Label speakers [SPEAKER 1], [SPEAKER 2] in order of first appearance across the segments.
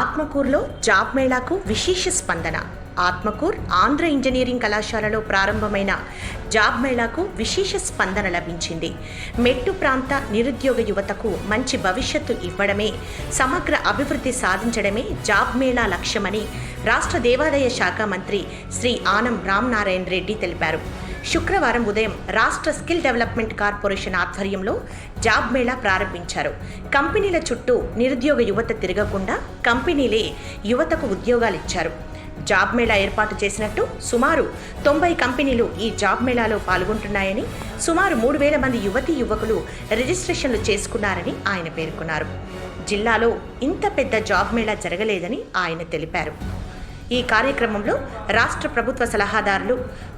[SPEAKER 1] ఆత్మకూరులో జాబ్ మేళాకు విశేష స్పందన. ఆత్మకూర్ ఆంధ్ర ఇంజనీరింగ్ కళాశాలలో ప్రారంభమైన జాబ్ మేళాకు విశేష స్పందన లభించింది. మెట్టు ప్రాంత నిరుద్యోగ యువతకు మంచి భవిష్యత్తు ఇవ్వడమే సమగ్ర అభివృద్ధి సాధించడమే జాబ్ మేళా లక్ష్యమని రాష్ట్ర దేవాదాయ శాఖ మంత్రి శ్రీ ఆనం రామనారాయణ రెడ్డి తెలిపారు. శుక్రవారం ఉదయం రాష్ట్ర స్కిల్ డెవలప్మెంట్ కార్పొరేషన్ ఆధ్వర్యంలో జాబ్ మేళా ప్రారంభించారు. కంపెనీల చుట్టూ నిరుద్యోగ యువత తిరగకుండా కంపెనీలే యువతకు ఉద్యోగాలు ఇచ్చారు. జాబ్ మేళా ఏర్పాటు చేసినట్టు సుమారు తొంభై కంపెనీలు ఈ జాబ్ మేళాలో పాల్గొంటున్నాయని సుమారు మూడు వేల మంది యువతీ యువకులు రిజిస్ట్రేషన్లు చేసుకున్నారని ఆయన పేర్కొన్నారు. జిల్లాలో ఇంత పెద్ద జాబ్ మేళా జరగలేదని ఆయన తెలిపారు. ఈ కార్యక్రమంలో రాష్ట్ర ప్రభుత్వ సలహాదారులు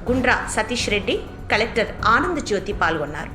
[SPEAKER 1] గుండ్రా సతీష్ రెడ్డి కలెక్టర్ ఆనంద్ జ్యోతి పాల్గొన్నారు.